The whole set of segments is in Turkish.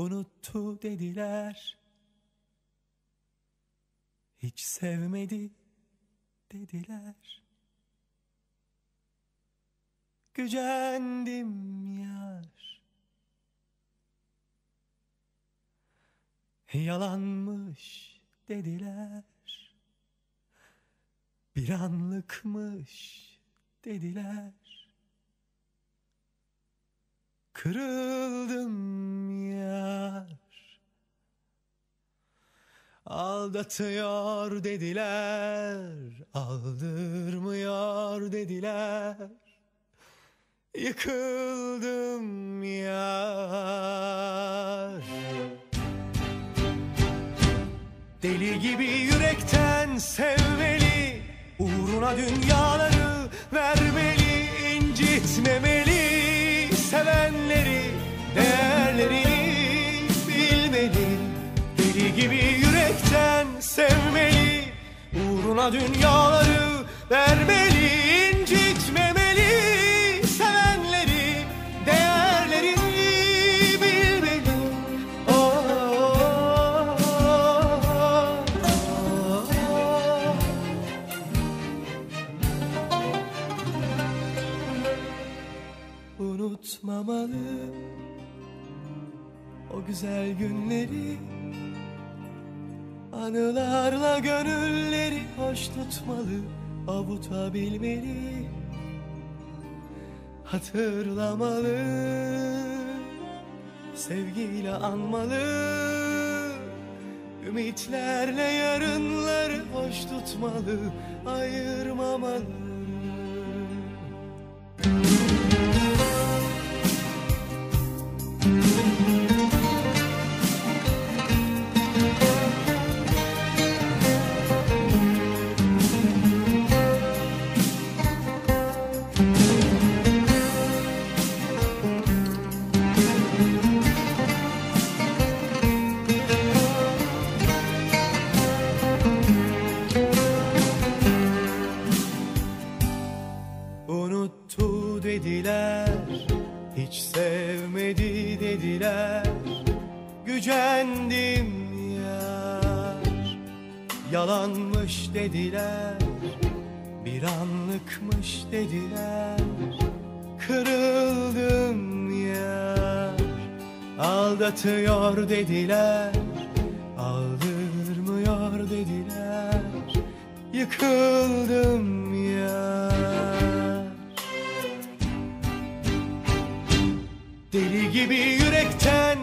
unuttu dediler. Hiç sevmedi dediler. Gücendim yar. Yalanmış dediler. Bir anlıkmış dediler. Kırıldım yar. Aldatıyor dediler, aldırmıyor dediler. Yıkıldım yar. Deli gibi yürekten sevmeli, uğruna dünyaları vermeli, incitmemeli. Sevenleri, değerlerini Uğruna dünyaları vermeli incitmemeli Sevenleri değerlerini bilmeli oh, oh, oh. Unutmamalı o güzel günleri Anılarla gönülleri hoş tutmalı, avutabilmeli, hatırlamalı, sevgiyle anmalı, ümitlerle yarınları hoş tutmalı, ayırmamalı. Unuttu dediler, hiç sevmedi dediler. Gücendim yar, yalanmış dediler. Bir anlıkmış dediler. Kırıldım yar, aldatıyor dediler. Aldırmıyor dediler. Yıkıldım yar.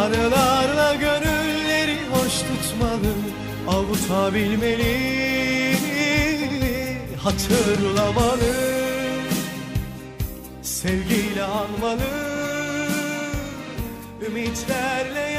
Arılarla gönülleri hoş tutmalı. Avutabilmeli Hatırlamalı. Sevgiyle anmalı. Ümitlerle